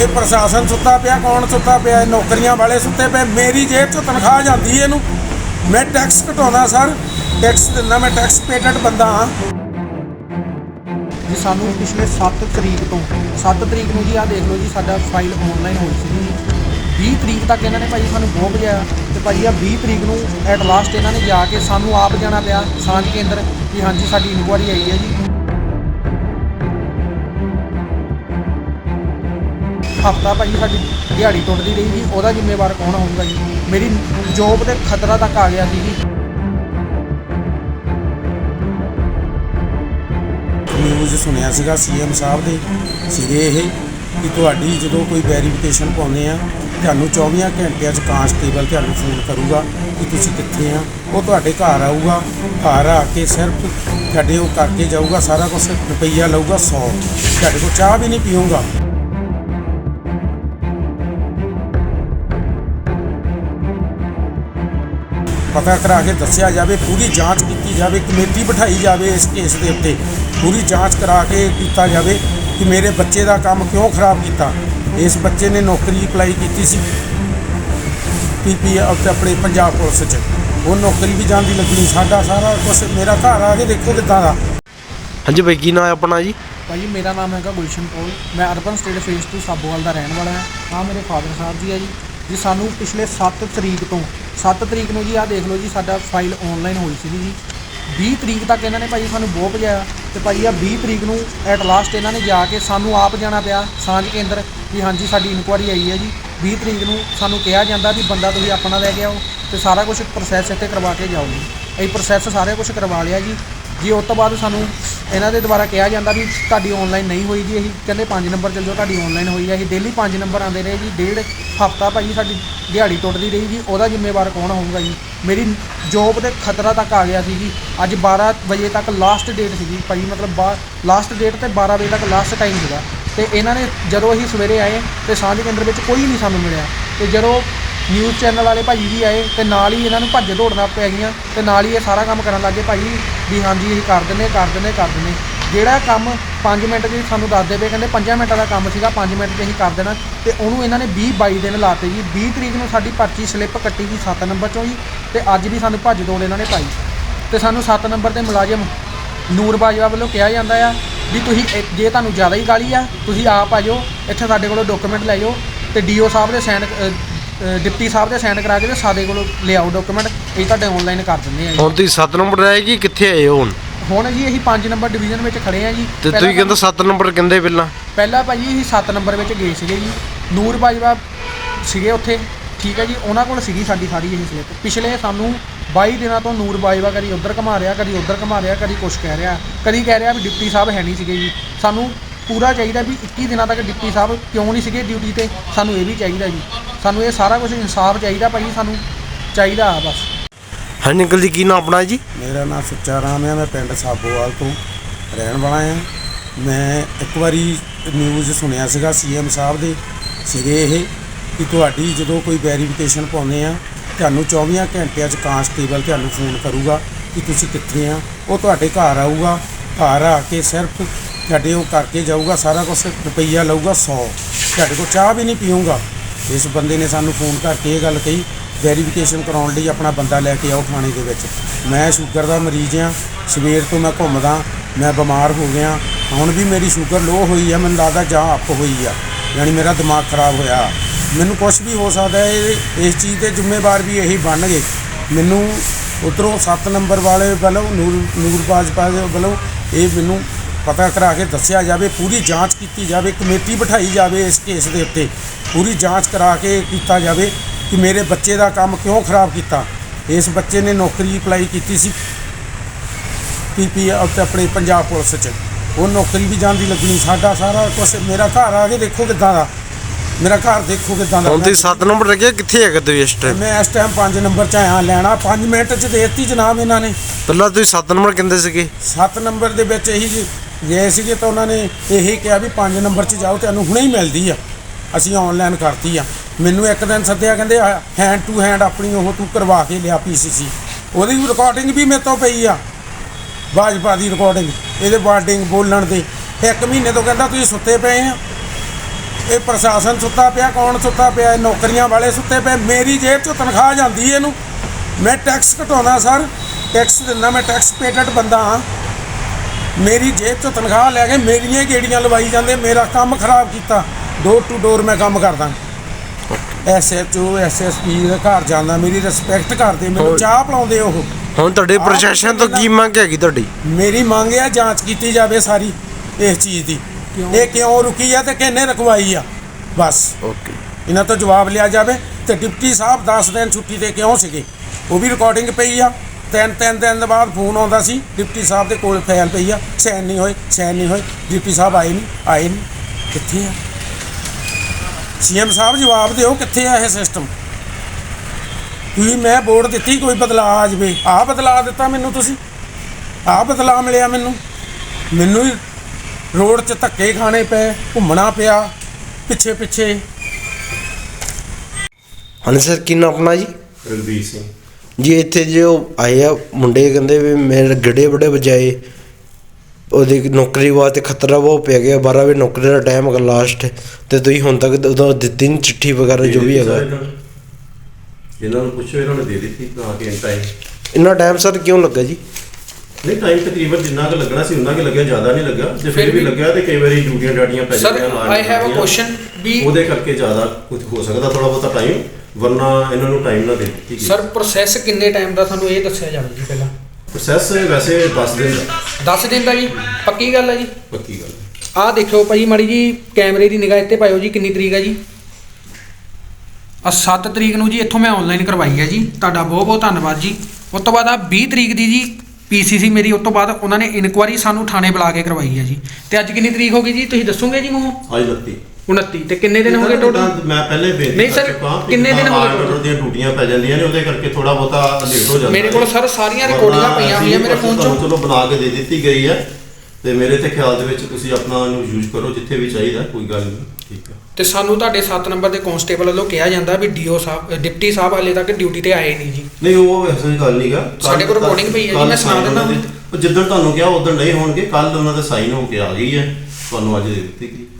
ਇਹ ਪ੍ਰਸ਼ਾਸਨ ਸੁੱਤਾ ਪਿਆ, ਕੌਣ ਸੁੱਤਾ ਪਿਆ, ਇਹ ਨੌਕਰੀਆਂ ਵਾਲੇ ਸੁੱਤੇ ਪਏ, ਮੇਰੀ ਜੇਬ ਚੋਂ ਤਨਖਾਹ ਜਾਂਦੀ ਇਹਨੂੰ। ਮੈਂ ਟੈਕਸ ਘਟਾਉਂਦਾ ਸਰ ਟੈਕਸ ਦਿੰਦਾ ਮੈਂ ਟੈਕਸ ਪੇਟਡ ਬੰਦਾ ਹਾਂ। ਜੀ, ਸਾਨੂੰ ਪਿਛਲੇ 7 ਤਰੀਕ ਤੋਂ 7 ਤਰੀਕ ਨੂੰ ਜੀ, ਆਹ ਦੇਖ ਲਓ ਜੀ, ਸਾਡਾ ਫਾਈਲ ਆਨਲਾਈਨ ਹੋਈ ਸੀ ਜੀ। 20 ਤਰੀਕ ਤੱਕ ਇਹਨਾਂ ਨੇ ਭਾਈ ਸਾਨੂੰ ਬਹੁਤ ਭਜਾਇਆ ਤੇ ਭਾਈ ਆ 20 ਤਰੀਕ ਨੂੰ ਐਟ ਲਾਸਟ ਇਹਨਾਂ ਨੇ ਜਾ ਕੇ ਸਾਨੂੰ ਆਪ ਜਾਣਾ ਪਿਆ, ਸਾਂਝ ਕੇਂਦਰ ਕਿ ਹਾਂਜੀ, ਸਾਡੀ ਇਨਕੁਆਰੀ ਆਈ ਹੈ ਜੀ। ਹਫਤਾ ਭਾਈ ਸਾਡੀ ਦਿਹਾੜੀ ਟੁੱਟਦੀ ਰਹੀ ਜੀ ਉਹਦਾ ਜ਼ਿੰਮੇਵਾਰ ਕੌਣ ਹੋਊਗਾ ਜੀ? ਮੇਰੀ ਜੋਬ ਤੇ ਖਤਰਾ ਤੱਕ ਆ ਗਿਆ ਸੀ ਜੀ। ਨਿਊਜ਼ ਸੁਣਿਆ ਸੀਗਾ ਸੀਐਮ ਸਾਹਿਬ ਦੇ, ਸੀਗੇ ਇਹ ਕਿ ਤੁਹਾਡੀ ਜਦੋਂ ਕੋਈ ਵੈਰੀਫਿਕੇਸ਼ਨ ਪਾਉਂਦੇ ਆ, ਤੁਹਾਨੂੰ 24 ਘੰਟਿਆਂ 'ਚ ਕਾਂਸਟੇਬਲ ਤੁਹਾਨੂੰ ਫੋਨ ਕਰੂਗਾ ਕਿ ਤੁਸੀਂ ਕਿੱਥੇ ਆ, ਉਹ ਤੁਹਾਡੇ ਘਰ ਆਊਗਾ, ਘਰ ਆ ਕੇ ਸਿਰਫ ਤੁਹਾਡੇ ਉਹ ਕਰਕੇ ਜਾਊਗਾ, ਸਾਰਾ ਕੁਝ ਰੁਪਈਆ ਲਊਗਾ 100 ਤੁਹਾਡੇ ਕੋਲ ਚਾਹ ਵੀ ਨਹੀਂ ਪੀਊਗਾ। ਪਤਾ ਕਰਾ ਕੇ ਦੱਸਿਆ ਜਾਵੇ ਪੂਰੀ ਜਾਂਚ ਕੀਤੀ ਜਾਵੇ ਕਮੇਟੀ ਬਿਠਾਈ ਜਾਵੇ ਇਸ ਕੇਸ ਦੇ ਉੱਤੇ। ਪੂਰੀ ਜਾਂਚ ਕਰਾ ਕੇ ਕੀਤਾ ਜਾਵੇ ਕਿ ਮੇਰੇ ਬੱਚੇ ਦਾ ਕੰਮ ਕਿਉਂ ਖਰਾਬ ਕੀਤਾ। ਇਸ ਬੱਚੇ ਨੇ ਨੌਕਰੀ ਅਪਲਾਈ ਕੀਤੀ ਸੀ ਪੀਪੀ ਆਪਣੇ ਪੰਜਾਬ ਪੁਲਿਸ 'ਚ। ਉਹ ਨੌਕਰੀ ਵੀ ਜਾਂਦੀ ਲੱਗੀ ਸਾਡਾ ਸਾਰਾ ਕੁਝ ਮੇਰਾ ਘਰ ਆ ਕੇ ਦੇਖੋ ਕਿੱਦਾਂ ਦਾ। ਹਾਂਜੀ ਬਾਈ ਕੀ ਨਾਮ ਹੈ ਆਪਣਾ ਜੀ? ਭਾਜੀ ਮੇਰਾ ਨਾਮ ਹੈਗਾ ਗੁਲਸ਼ਨ ਪੌਲ ਮੈਂ ਅਰਬਨ ਸਟੇਟ ਫੇਸ 2 ਸਾਬੋਵਾਲ ਦਾ ਰਹਿਣ ਵਾਲਾ ਹਾਂ। ਆ ਮੇਰੇ ਫਾਦਰ ਸਾਹਿਬ ਜੀ ਹੈ ਜੀ। ਜੀ, ਸਾਨੂੰ ਪਿਛਲੇ 7 ਤਰੀਕ ਤੋਂ 7 ਤਰੀਕ ਨੂੰ ਜੀ ਆਹ ਦੇਖ ਲਓ ਜੀ, ਸਾਡਾ ਫਾਈਲ ਆਨਲਾਈਨ ਹੋਈ ਸੀ ਜੀ। 20 ਤਰੀਕ ਤੱਕ ਇਹਨਾਂ ਨੇ ਭਾਜੀ ਸਾਨੂੰ ਬਹੁਤ ਭਜਾਇਆ ਤੇ ਭਾਜੀ ਆ 20 ਤਰੀਕ ਨੂੰ ਐਟ ਲਾਸਟ ਇਹਨਾਂ ਨੇ ਜਾ ਕੇ ਸਾਨੂੰ ਆਪ ਜਾਣਾ ਪਿਆ ਸਾਂਝ ਕੇਂਦਰ ਵੀ ਹਾਂਜੀ, ਸਾਡੀ ਇਨਕੁਆਰੀ ਆਈ ਹੈ ਜੀ। 20 ਤਰੀਕ ਨੂੰ ਸਾਨੂੰ ਕਿਹਾ ਜਾਂਦਾ ਵੀ ਬੰਦਾ ਤੁਸੀਂ ਆਪਣਾ ਲੈ ਕੇ ਆਓ ਤੇ ਸਾਰਾ ਕੁਝ ਪ੍ਰੋਸੈਸ ਇੱਥੇ ਕਰਵਾ ਕੇ ਜਾਓ ਜੀ। ਇਹ ਪ੍ਰੋਸੈਸ ਸਾਰੇ ਕੁਝ ਕਰਵਾ ਲਿਆ ਜੀ। ਜੀ ਉਸ ਤੋਂ ਬਾਅਦ ਸਾਨੂੰ ਇਹਨਾਂ ਦੇ ਦੁਆਰਾ ਕਿਹਾ ਜਾਂਦਾ ਵੀ ਤੁਹਾਡੀ ਆਨਲਾਈਨ ਨਹੀਂ ਹੋਈ ਜੀ। ਅਸੀਂ ਕਹਿੰਦੇ 5 ਨੰਬਰ ਚੱਲ ਜਾਓ, ਤੁਹਾਡੀ ਆਨਲਾਈਨ ਹੋਈ ਹੈ। ਅਸੀਂ ਡੇਲੀ 5 ਨੰਬਰ ਆਉਂਦੇ ਰਹੇ ਜੀ। ਡੇਢ ਹਫਤਾ ਭਾਜੀ ਸਾਡੀ ਦਿਹਾੜੀ ਟੁੱਟਦੀ ਰਹੀ ਜੀ। ਉਹਦਾ ਜ਼ਿੰਮੇਵਾਰ ਕੌਣ ਹੋਊਗਾ ਜੀ? ਮੇਰੀ ਜੋਬ ਤੇ ਖਤਰਾ ਤੱਕ ਆ ਗਿਆ ਸੀ ਜੀ। ਅੱਜ 12 ਵਜੇ ਤੱਕ ਲਾਸਟ ਡੇਟ ਸੀਗੀ ਭਾਜੀ ਮਤਲਬ ਲਾਸਟ ਡੇਟ ਤੇ 12 ਵਜੇ ਤੱਕ ਲਾਸਟ ਟਾਈਮ ਸੀਗਾ। ਤੇ ਇਹਨਾਂ ਨੇ ਜਦੋਂ ਅਸੀਂ ਸਵੇਰੇ ਆਏ ਤੇ ਸਾਂਝ ਕੇਂਦਰ ਵਿੱਚ ਕੋਈ ਨਹੀਂ ਸਾਨੂੰ ਮਿਲਿਆ। ਤੇ ਜਦੋਂ ਨਿਊਜ਼ ਚੈਨਲ ਵਾਲੇ ਭਾਜੀ ਵੀ ਆਏ ਤੇ ਨਾਲ ਹੀ ਇਹਨਾਂ ਨੂੰ ਭੱਜ ਦੌੜਨਾ ਪੈ ਗਈਆਂ ਤੇ ਨਾਲ ਹੀ ਇਹ ਸਾਰਾ ਕੰਮ ਕਰਨ ਲੱਗੇ ਭਾਜੀ ਵੀ ਹਾਂਜੀ, ਅਸੀਂ ਕਰ ਦਿੰਦੇ ਕਰ ਦਿੰਦੇ ਕਰ ਦਿੰਦੇ ਜਿਹੜਾ ਕੰਮ 5 ਮਿੰਟ 'ਚ ਸਾਨੂੰ ਦੱਸਦੇ ਪਏ, ਕਹਿੰਦੇ 5 ਮਿੰਟਾਂ ਦਾ ਕੰਮ ਸੀਗਾ 5 ਮਿੰਟ 'ਚ ਅਸੀਂ ਕਰ ਦੇਣਾ। ਤੇ ਉਹਨੂੰ ਇਹਨਾਂ ਨੇ 20 22 ਦਿਨ ਲਾਤੇ ਜੀ। 20 ਤਰੀਕ ਨੂੰ ਸਾਡੀ ਪਰਚੀ ਸਲਿੱਪ ਕੱਟੀ ਜੀ 7 ਨੰਬਰ 'ਚੋਂ ਜੀ। ਤੇ ਅੱਜ ਵੀ ਸਾਨੂੰ ਭੱਜ ਦੌੜ ਇਹਨਾਂ ਨੇ ਪਾਈ। ਤੇ ਸਾਨੂੰ 7 ਨੰਬਰ ਦੇ ਮੁਲਾਜ਼ਮ ਨੂਰ ਬਾਜਵਾ ਵੱਲੋਂ ਕਿਹਾ ਜਾਂਦਾ ਆ ਵੀ ਤੁਸੀਂ ਇਹ- ਜੇ ਤੁਹਾਨੂੰ ਜ਼ਿਆਦਾ ਹੀ ਗਾਲੀ ਆ, ਤੁਸੀਂ ਆਪ ਆ ਜਾਓ, ਇੱਥੇ ਸਾਡੇ ਕੋਲੋਂ ਡਾਕੂਮੈਂਟ ਲੈ ਜਾਓ। ਤੇ ਡੀਓ ਸਾਹਿਬ ਦੇ ਸਾਈਨ ਡਿਪਟੀ ਸਾਹਿਬ ਦੇ ਸਾਈਨ ਕਰਾ ਕੇ ਤੇ ਸਾਡੇ ਕੋਲੋਂ ਲਿਆਓ ਡਾਕੂਮੈਂਟ ਇਹ ਤੁਹਾਡੇ ਆਨਲਾਈਨ ਕਰ ਦਿੰਦੇ ਆ ਜੀ। ਹੁਣ ਤੁਸੀਂ 7 ਨੰਬਰ ਆਏ ਜੀ ਕਿੱਥੇ ਆਏ ਹੋ ਹੁਣ? ਹੁਣ ਜੀ ਅਸੀਂ 5 ਨੰਬਰ ਡਿਵੀਜ਼ਨ ਵਿੱਚ ਖੜੇ ਆ ਜੀ। ਤੇ ਪਹਿਲਾਂ ਤੁਸੀਂ ਕਹਿੰਦੇ 7 ਨੰਬਰ ਕਹਿੰਦੇ ਪਹਿਲਾਂ? ਪਹਿਲਾਂ ਭਾਜੀ ਅਸੀਂ 7 ਨੰਬਰ ਵਿੱਚ ਗਏ ਸੀਗੇ ਜੀ। ਨੂਰ ਬਾਜਵਾ ਸੀਗੇ ਉੱਥੇ ਠੀਕ ਹੈ ਜੀ। ਉਹਨਾਂ ਕੋਲ ਸੀਗੀ ਸਾਡੀ ਸਾਰੀ ਇਹ ਸਲਿੱਪ ਪਿਛਲੇ ਸਾਨੂੰ 22 ਦਿਨਾਂ ਤੋਂ ਨੂਰ ਬਾਜਵਾ ਕਦੀ ਉੱਧਰ ਘਮਾ ਰਿਹਾ ਕਦੀ ਉੱਧਰ ਘਮਾ ਰਿਹਾ ਕਦੀ ਕੁਛ ਕਹਿ ਰਿਹਾ। ਕਦੀ ਕਹਿ ਰਿਹਾ ਵੀ ਡਿਪਟੀ ਸਾਹਿਬ ਹੈ ਨਹੀਂ ਸੀਗੇ ਜੀ। ਸਾਨੂੰ ਪੂਰਾ ਚਾਹੀਦਾ ਵੀ 21 ਦਿਨਾਂ ਤੱਕ ਡਿਪਟੀ ਸਾਹਿਬ ਕਿਉਂ ਨਹੀਂ ਸੀਗੇ ਡਿਊਟੀ ਤੇ ਸਾਨੂੰ ਇਹ ਵੀ ਚਾਹੀਦਾ ਜੀ। ਸਾਨੂੰ ਇਹ ਸਾਰਾ ਕੁਝ ਇਨਸਾਫ ਚਾਹੀਦਾ ਭਾਜੀ ਸਾਨੂੰ ਚਾਹੀਦਾ ਆ ਬਸ। ਹਾਂਜੀ ਅੰਕਲ ਜੀ ਕੀ ਨਾਮ ਆਪਣਾ ਜੀ? ਮੇਰਾ ਨਾਮ ਸੁੱਚਾ ਰਾਮ ਹੈ ਮੈਂ ਪਿੰਡ ਸਾਬੋਵਾਲ ਤੋਂ ਰਹਿਣ ਵਾਲਾ ਹਾਂ ਮੈਂ ਇੱਕ ਵਾਰੀ ਨਿਊਜ਼ ਸੁਣਿਆ ਸੀਗਾ ਸੀਐਮ ਸਾਹਿਬ ਦੇ ਸੀਗੇ ਇਹ ਕਿ ਤੁਹਾਡੀ ਜਦੋਂ ਕੋਈ ਵੈਰੀਫਿਕੇਸ਼ਨ ਪਾਉਂਦੇ ਆ ਤੁਹਾਨੂੰ 24 ਘੰਟਿਆਂ 'ਚ ਕਾਂਸਟੇਬਲ ਤੁਹਾਨੂੰ ਫੋਨ ਕਰੂਗਾ ਕਿ ਤੁਸੀਂ ਕਿੱਥੇ ਆ ਉਹ ਤੁਹਾਡੇ ਘਰ ਆਊਗਾ ਘਰ ਆ ਕੇ ਸਿਰਫ ਤੁਹਾਡੇ ਉਹ ਕਰਕੇ ਜਾਊਗਾ ਸਾਰਾ ਕੁਝ ਰੁਪਈਆ ਲਊਗਾ 100 ਤੁਹਾਡੇ ਕੋਲ ਚਾਹ ਵੀ ਨਹੀਂ ਪੀਊਗਾ। ਇਸ ਬੰਦੇ ਨੇ ਸਾਨੂੰ ਫੋਨ ਕਰਕੇ ਇਹ ਗੱਲ ਕਹੀ ਵੈਰੀਫਿਕੇਸ਼ਨ ਕਰਾਉਣ ਲਈ ਆਪਣਾ ਬੰਦਾ ਲੈ ਕੇ ਆਓ ਥਾਣੇ ਦੇ ਵਿੱਚ। ਮੈਂ ਸ਼ੂਗਰ ਦਾ ਮਰੀਜ਼ ਆ ਸਵੇਰ ਤੋਂ ਮੈਂ ਘੁੰਮਦਾ, ਮੈਂ ਬਿਮਾਰ ਹੋ ਗਿਆ, ਹੁਣ ਵੀ ਮੇਰੀ ਸ਼ੂਗਰ ਲੋ ਹੋਈ ਆ, ਮੈਨੂੰ ਲੱਗਦਾ ਜਾਂ ਅਪ ਹੋਈ ਆ, ਯਾਨੀ ਮੇਰਾ ਦਿਮਾਗ ਖਰਾਬ ਹੋਇਆ। ਮੈਨੂੰ ਕੁਝ ਵੀ ਹੋ ਸਕਦਾ ਹੈ, ਇਹ- ਇਸ ਚੀਜ਼ ਦੇ ਜ਼ਿੰਮੇਵਾਰ ਵੀ ਇਹੀ ਬਣਨਗੇ ਮੈਨੂੰ ਉਧਰੋਂ 7 ਨੰਬਰ ਵਾਲੇ ਵੱਲੋਂ, ਨੂਰ ਨੂਰ ਬਾਜਪਾ ਦੇ ਵੱਲੋਂ ਇਹ ਮੈਨੂੰ ਪਤਾ ਕਰਾ ਕੇ ਦੱਸਿਆ ਜਾਵੇ ਪੂਰੀ ਜਾਂਚ ਕੀਤੀ ਜਾਵੇ ਕਮੇਟੀ ਬਿਠਾਈ ਜਾਵੇ ਇਸ ਕੇਸ ਦੇ ਉੱਤੇ। ਪੂਰੀ ਜਾਂਚ ਕਰਾ ਕੇ ਕੀਤਾ ਜਾਵੇ ਕਿ ਮੇਰੇ ਬੱਚੇ ਦਾ ਕੰਮ ਕਿਉਂ ਖਰਾਬ ਕੀਤਾ। ਇਸ ਬੱਚੇ ਨੇ ਨੌਕਰੀ ਅਪਲਾਈ ਕੀਤੀ ਸੀ ਪੀਪੀ ਆਪਣੇ ਪੰਜਾਬ ਪੁਲਿਸ 'ਚ। ਉਹ ਨੌਕਰੀ ਵੀ ਜਾਂਦੀ ਲੱਗਣੀ ਸਾਡਾ ਸਾਰਾ ਕੁਝ ਮੇਰਾ ਘਰ ਆ ਕੇ ਦੇਖੋ ਕਿੱਦਾਂ ਦਾ। ਮੇਰਾ ਘਰ ਦੇਖੋ ਕਿੱਦਾਂ ਦਾ। ਹੁਣ ਤੁਸੀਂ 7 ਨੰਬਰ ਲੱਗਿਆ ਕਿੱਥੇ ਹੈਗੇ ਤੁਸੀਂ ਇਸ ਟਾਈਮ ਮੈਂ ਇਸ ਟਾਈਮ 5 ਨੰਬਰ 'ਚ ਆਇਆ ਲੈਣਾ। 5 ਮਿੰਟ 'ਚ ਦੇਤੀ ਜਨਾਬ ਇਹਨਾਂ ਨੇ। ਪਹਿਲਾਂ ਤੁਸੀਂ 7 ਨੰਬਰ ਕਹਿੰਦੇ ਸੀਗੇ। 7 ਨੰਬਰ ਦੇ ਵਿੱਚ ਇਹੀ ਜੀ ਗਏ ਸੀਗੇ ਤਾਂ ਉਹਨਾਂ ਨੇ ਇਹੀ ਕਿਹਾ ਵੀ 5 ਨੰਬਰ 'ਚ ਜਾਓ ਤੁਹਾਨੂੰ ਹੁਣੇ ਹੀ ਮਿਲਦੀ ਆ। ਅਸੀਂ ਆਨਲਾਈਨ ਕਰਤੀ ਆ। ਮੈਨੂੰ ਇੱਕ ਦਿਨ ਸੱਦਿਆ, ਕਹਿੰਦੇ ਹੈਂਡ ਟੂ ਹੈਂਡ ਆਪਣੀ ਉਹ ਤੂੰ ਕਰਵਾ ਕੇ ਲਿਆ ਪੀਸੀਸੀ। ਉਹਦੀ ਰਿਕਾਰਡਿੰਗ ਵੀ ਮੇਰੇ ਤੋਂ ਪਈ ਆ। ਬਾਜਪਾ ਦੀ ਰਿਕਾਰਡਿੰਗ ਇਹਦੇ ਵਾਰਡਿੰਗ ਬੋਲਣ ਦੇ। ਇੱਕ ਮਹੀਨੇ ਤੋਂ ਕਹਿੰਦਾ, ਤੁਸੀਂ ਸੁੱਤੇ ਪਏ ਆ। ਇਹ ਪ੍ਰਸ਼ਾਸਨ ਸੁੱਤਾ ਪਿਆ, ਕੌਣ ਸੁੱਤਾ ਪਿਆ? ਨੌਕਰੀਆਂ ਵਾਲੇ ਸੁੱਤੇ ਪਏ। ਮੇਰੀ ਜੇਬ ਚੋਂ ਤਨਖਾਹ ਜਾਂਦੀ ਇਹਨੂੰ। ਮੈਂ ਟੈਕਸ ਘਟਾਉਣਾ ਸਰ ਟੈਕਸ ਦਿੰਦਾ, ਮੈਂ ਟੈਕਸ ਪੇਟਡ ਬੰਦਾ ਹਾਂ। ਮੇਰੀ ਜੇਬ ਚੋਂ ਤਨਖਾਹ ਲੈ ਕੇ ਮੇਰੀਆਂ ਗੇੜੀਆਂ ਲਵਾਈ ਜਾਂਦੇ ਮੇਰਾ ਕੰਮ ਖਰਾਬ ਕੀਤਾ। ਡੋਰ ਟੂ ਡੋਰ ਮੈਂ ਕੰਮ ਕਰਦਾ। ਐਸਐਚਓ ਐਸਐਸਪੀ ਦੇ ਘਰ ਜਾਂਦਾ ਮੇਰੀ ਰਿਸਪੈਕਟ ਕਰਦੇ ਮੈਨੂੰ ਚਾਹ ਪਿਲਾਉਂਦੇ ਉਹ। ਹੁਣ ਤੁਹਾਡੇ ਪ੍ਰਸ਼ਾਸਨ ਤੋਂ ਕੀ ਮੰਗ ਹੈਗੀ ਤੁਹਾਡੀ? ਮੇਰੀ ਮੰਗ ਹੈ ਜਾਂਚ ਕੀਤੀ ਜਾਵੇ ਸਾਰੀ ਇਸ ਚੀਜ਼ ਦੀ। ਇਹ ਕਿਉਂ ਰੁਕੀ ਆ ਤੇ ਕਿਹਨੇ ਰਖਵਾਈ ਆ? ਬਸ। ਓਕੇ ਇਹਨਾਂ ਤੋਂ ਜਵਾਬ ਲਿਆ ਜਾਵੇ ਤੇ ਡਿਪਟੀ ਸਾਹਿਬ 10 ਦਿਨ ਛੁੱਟੀ ਤੇ ਕਿਉਂ ਸੀਗੇ? ਉਹ ਵੀ ਰਿਕਾਰਡਿੰਗ ਪਈ ਆ। ਤਿੰਨ ਤਿੰਨ ਦਿਨ ਦੇ ਬਾਅਦ ਫੋਨ ਆਉਂਦਾ ਸੀ ਡਿਪਟੀ ਸਾਹਿਬ ਦੇ ਕੋਲ ਫਾਈਲ ਪਈ ਆ ਸਾਈਨ ਨਹੀਂ ਹੋਏ ਸਾਈਨ ਨਹੀਂ ਹੋਏ ਡਿਪਟੀ ਸਾਹਿਬ ਆਏ ਨਹੀਂ ਆਏ ਨਹੀਂ। ਕਿੱਥੇ ਆ? ਸੀਐਮ ਸਾਹਿਬ ਜਵਾਬ ਦਿਓ ਕਿੱਥੇ ਆ ਇਹ ਸਿਸਟਮ ਤੁਸੀਂ ਮੈਂ ਵੋਟ ਦਿੱਤੀ ਕੋਈ ਬਦਲਾਅ ਆ ਜਾਵੇ। ਆਹ ਬਦਲਾਅ ਦਿੱਤਾ ਮੈਨੂੰ ਤੁਸੀਂ। ਆਹ ਬਦਲਾਅ ਮਿਲਿਆ ਮੈਨੂੰ। ਮੈਨੂੰ ਹੀ ਰੋਡ 'ਚ ਧੱਕੇ ਖਾਣੇ ਪਏ ਘੁੰਮਣਾ ਪਿਆ ਪਿੱਛੇ ਪਿੱਛੇ। ਹਾਂਜੀ ਸਰ ਕੀ ਨਾਮ ਆਪਣਾ ਜੀ? ਰਣਵੀਰ ਸਿੰਘ। ਜੀ ਇੱਥੇ ਜੋ ਆਏ ਆ ਮੁੰਡੇ ਕਹਿੰਦੇ ਵੀ ਮੇਰੇ ਗੜੇ ਬੜੇ ਵਜਾਏ। ਉਹਦੀ ਨੌਕਰੀ ਵਾਸਤੇ ਖਤਰਾ ਬਹੁਤ ਪੈ ਗਿਆ 12 ਵਜੇ ਨੌਕਰੀ ਦਾ ਟਾਈਮ ਹੈਗਾ ਲਾਸਟ ਤੇ ਤੁਸੀਂ ਹੁਣ ਤੱਕ ਉਹਦਾ ਦਿੱਤੀ ਨਹੀਂ ਚਿੱਠੀ ਵਗੈਰਾ ਜੋ ਵੀ ਹੈਗਾ। ਇਹਨਾਂ ਨੂੰ। ਪੁੱਛੋ ਇਹਨਾਂ ਨੇ ਦੇ ਦਿੱਤੀ ਆ ਕੇ ਟਾਈਮ ਇੰਨਾ ਟਾਈਮ ਸਰ ਕਿਉਂ ਲੱਗਾ ਜੀ? ਨਹੀਂ ਟਾਈਮ ਤਕਰੀਬਨ ਜਿੰਨਾ ਕੁ ਲੱਗਣਾ ਸੀ ਉਹਨਾਂ ਕੁ ਲੱਗਿਆ ਜ਼ਿਆਦਾ ਨਹੀਂ ਲੱਗਾ। ਜੇ ਫਿਰ ਵੀ ਲੱਗਿਆ ਤੇ ਕਈ ਵਾਰੀ ਡਿਊਟੀਆਂ ਡਾਟੀਆਂ ਪੈ ਸਰ ਜਾਂਦੀਆਂ line I have a. Question ਵੀ ਉਹਦੇ ਕਰਕੇ ਜ਼ਿਆਦਾ ਕੁਝ ਹੋ ਸਕਦਾ ਥੋੜਾ ਬਹੁਤਾ ਟਾਈਮ ਵਰਨਾ ਇਹਨਾਂ ਨੂੰ ਟਾਈਮ ਨਾ ਦੇ ਦਿੱਤੀ ਗਈ ਸਰ ਪ੍ਰੋਸੈਸ ਕਿੰਨੇ ਟਾਈਮ ਦਾ ਸਾਨੂੰ ਇਹ ਦੱਸਿਆ ਜਾਵੇ ਜੀ ਪਹਿਲਾਂ? ਪ੍ਰੋਸੈਸ ਵੈਸੇ 10 ਦਿਨ। ਦਾ 10 ਦਿਨ ਦਾ ਜੀ? ਪੱਕੀ ਗੱਲ ਹੈ ਜੀ? ਪੱਕੀ ਗੱਲ ਹੈ। ਆਹ ਦੇਖਿਓ ਭਾਜੀ ਮਾੜੀ ਜੀ ਕੈਮਰੇ ਦੀ ਨਿਗਾਹ ਇੱਥੇ ਪਾਇਓ ਜੀ ਕਿੰਨੀ ਤਰੀਕ ਹੈ ਜੀ? ਆ 7 ਤਰੀਕ ਨੂੰ ਜੀ ਇੱਥੋਂ ਮੈਂ ਆਨਲਾਈਨ ਕਰਵਾਈ ਹੈ ਜੀ। ਤੁਹਾਡਾ ਬਹੁਤ ਬਹੁਤ ਧੰਨਵਾਦ ਜੀ। ਉਸ ਤੋਂ ਬਾਅਦ ਆ 20 ਤਰੀਕ ਦੀ ਜੀ ਪੀਸੀਸੀ ਮੇਰੀ ਉਸ ਤੋਂ ਬਾਅਦ ਉਹਨਾਂ ਨੇ ਇਨਕੁਆਰੀ ਸਾਨੂੰ ਥਾਣੇ ਬੁਲਾ ਕੇ ਕਰਵਾਈ ਹੈ ਜੀ। ਤੇ ਅੱਜ ਕਿੰਨੀ ਤਰੀਕ ਹੋ ਗਈ ਜੀ? ਤੁਸੀਂ ਦੱਸੋਗੇ ਜੀ ਮੂੰਹੋਂ ਅੱਜ ਲੱਤੀ 29 ਤੇ ਕਿੰਨੇ ਦਿਨ ਹੋ ਗਏ ਟੋਟਲ? ਮੈਂ ਪਹਿਲੇ ਬੇਨਤੀ ਨਹੀਂ ਸਰ, ਕਿੰਨੇ ਦਿਨ ਹੋ ਗਏ total? order ਦੀਆਂ ਡਿਊਟੀਆਂ ਪੈ ਜਾਂਦੀਆਂ ਨੇ ਉਹਦੇ ਕਰਕੇ ਥੋੜਾ ਬਹੁਤਾ ਲੇਟ ਹੋ ਜਾਂਦਾ ਮੇਰੇ ਹੈ। ਕੋਲ ਸਰ ਸਾਰੀਆਂ ਵਰਨਾ ਰਿਕਾਰਡਿੰਗਾਂ ਪਈਆਂ ਹੋਈਆਂ ਮੇਰੇ ਅਸੀਂ ਫੋਨ 'ਚੋਂ। ਤੁਹਾਨੂੰ ਚਲੋ ਬਣਾ ਕੇ ਦੇ ਦਿੱਤੀ ਗਈ ਹੈ। ਤੇ ਮੇਰੇ ਤੇ ਖਿਆਲ ਦੇ ਵਿੱਚ ਤੁਸੀਂ ਆਪਣਾ ਨੂੰ ਯੂਜ਼ ਕਰੋ ਜਿੱਥੇ ਵੀ ਚਾਹੀਦਾ ਕੋਈ ਗੱਲ ਨਹੀਂ। ਠੀਕ ਹੈ। ਤੇ ਸਾਨੂੰ ਤੁਹਾਡੇ 7 ਨੰਬਰ ਦੇ ਕਾਂਸਟੇਬਲ ਵੱਲੋਂ ਕਿਹਾ ਜਾਂਦਾ ਵੀ ਡੀਓ ਸਾਹਿਬ ਡਿਪਟੀ ਸਾਹਿਬ ਹਾਲੇ ਤੱਕ ਡਿਊਟੀ ਤੇ ਆਏ ਨਹੀਂ ਜੀ। ਨਹੀਂ ਉਹ ਐਸੀ ਕੋਈ ਗੱਲ ਨਹੀਂਗਾ ਸਾਡੇ ਕੋਲ recording ਪਈ ਹੈ ਜੀ, ਮੈਂ ਸੁਣਾ ਦਿੰਦਾ ਉਹ ਜਿੱਦਣ ਤੁਹਾਨੂੰ ਕਿਹਾ ਉਦੋਂ ਨਹੀਂ ਹੋਣਗੇ ਕੱਲ ਉਹਨਾਂ ਦੇ ਸਾਈਨ ਹੋ ਕੇ ਆ ਗਈ ਹੈ। ਤੁਹਾਨੂੰ ਅੱਜ ਦੇ ਦਿੱਤੀ ਗਈ।